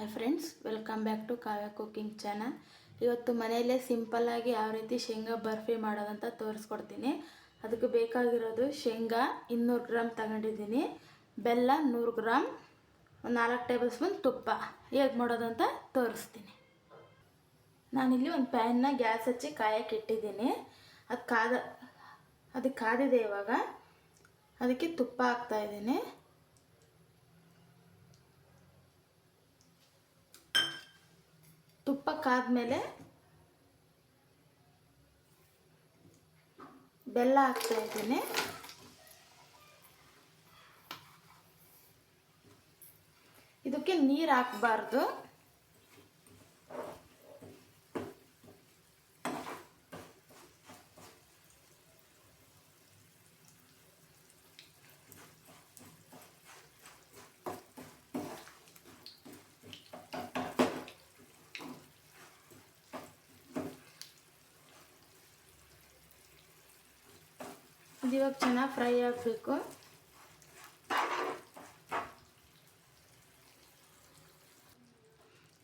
Hi friends, welcome back to Kavya cooking channel. ಇವತ್ತು ಮನೆಯಲ್ಲೇ ಸಿಂಪಲ್ಲಾಗಿ ಯಾವ ರೀತಿ ಶೇಂಗಾ ಬರ್ಫಿ ಮಾಡೋದಂತ ತೋರಿಸ್ಕೊಡ್ತೀನಿ. ಅದಕ್ಕೆ ಬೇಕಾಗಿರೋದು ಶೇಂಗಾ ಇನ್ನೂರು ಗ್ರಾಮ್ ತಗೊಂಡಿದ್ದೀನಿ. ಬೆಲ್ಲ ನೂರು ಗ್ರಾಮ್ ಒಂದು ನಾಲ್ಕು ಟೇಬಲ್ ಸ್ಪೂನ್ ತುಪ್ಪ. ಹೇಗೆ ಮಾಡೋದಂತ ತೋರಿಸ್ತೀನಿ. ನಾನಿಲ್ಲಿ ಒಂದು ಪ್ಯಾನ್ನ ಗ್ಯಾಸ್ ಹಚ್ಚಿ ಕಾಯಕ್ಕೆ ಇಟ್ಟಿದ್ದೀನಿ. ಅದು ಕಾದ ಅದಕ್ಕೆ ಕಾದಿದೆ ಇವಾಗ. ಅದಕ್ಕೆ ತುಪ್ಪ ಹಾಕ್ತಾಯಿದ್ದೀನಿ ತುಪ್ಪ ಕಾದ್ಮೇಲೆ ಬೆಲ್ಲ ಹಾಕ್ತಾ ಇದ್ದೀನಿ. ಇದಕ್ಕೆ ನೀರು ಹಾಕಬಾರ್ದು. ಇದು ಇವಾಗ ಚೆನ್ನಾಗಿ ಫ್ರೈ ಆಗಬೇಕು.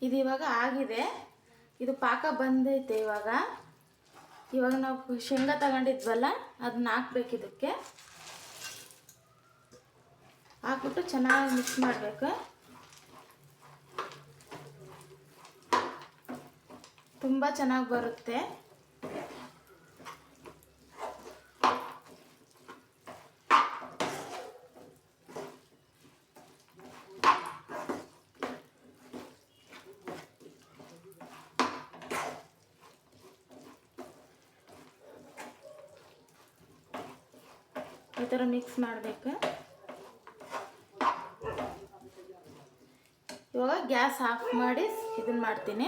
ಇದು ಇವಾಗ ಆಗಿದೆ. ಇದು ಪಾಕ ಬಂದೈತೆ ಇವಾಗ. ಇವಾಗ ನಾವು ಶೇಂಗಾ ತಗೊಂಡಿದ್ವಲ್ಲ ಅದನ್ನ ಹಾಕ್ಬೇಕು ಇದಕ್ಕೆ. ಹಾಕ್ಬಿಟ್ಟು ಚೆನ್ನಾಗಿ ಮಿಕ್ಸ್ ಮಾಡಬೇಕು. ತುಂಬ ಚೆನ್ನಾಗಿ ಬರುತ್ತೆ. ಈ ಥರ ಮಿಕ್ಸ್ ಮಾಡಬೇಕು. ಇವಾಗ ಗ್ಯಾಸ್ ಆಫ್ ಮಾಡಿ ಇದನ್ನು ಮಾಡ್ತೀನಿ.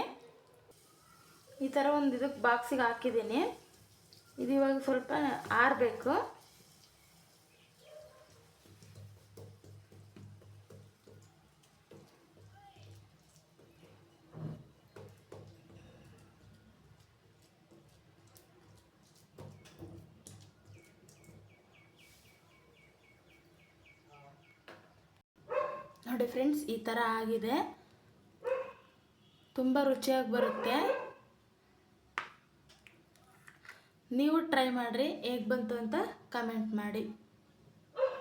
ಈ ಥರ ಒಂದು ಇದಕ್ಕೆ ಬಾಕ್ಸಿಗೆ ಹಾಕಿದ್ದೀನಿ. ಇದು ಇವಾಗ ಸ್ವಲ್ಪ ಆರಬೇಕು. ನೋಡಿ ಫ್ರೆಂಡ್ಸ್, ಈ ಥರ ಆಗಿದೆ. ತುಂಬ ರುಚಿಯಾಗಿ ಬರುತ್ತೆ. ನೀವು ಟ್ರೈ ಮಾಡಿರಿ, ಹೇಗೆ ಬಂತು ಅಂತ ಕಮೆಂಟ್ ಮಾಡಿ.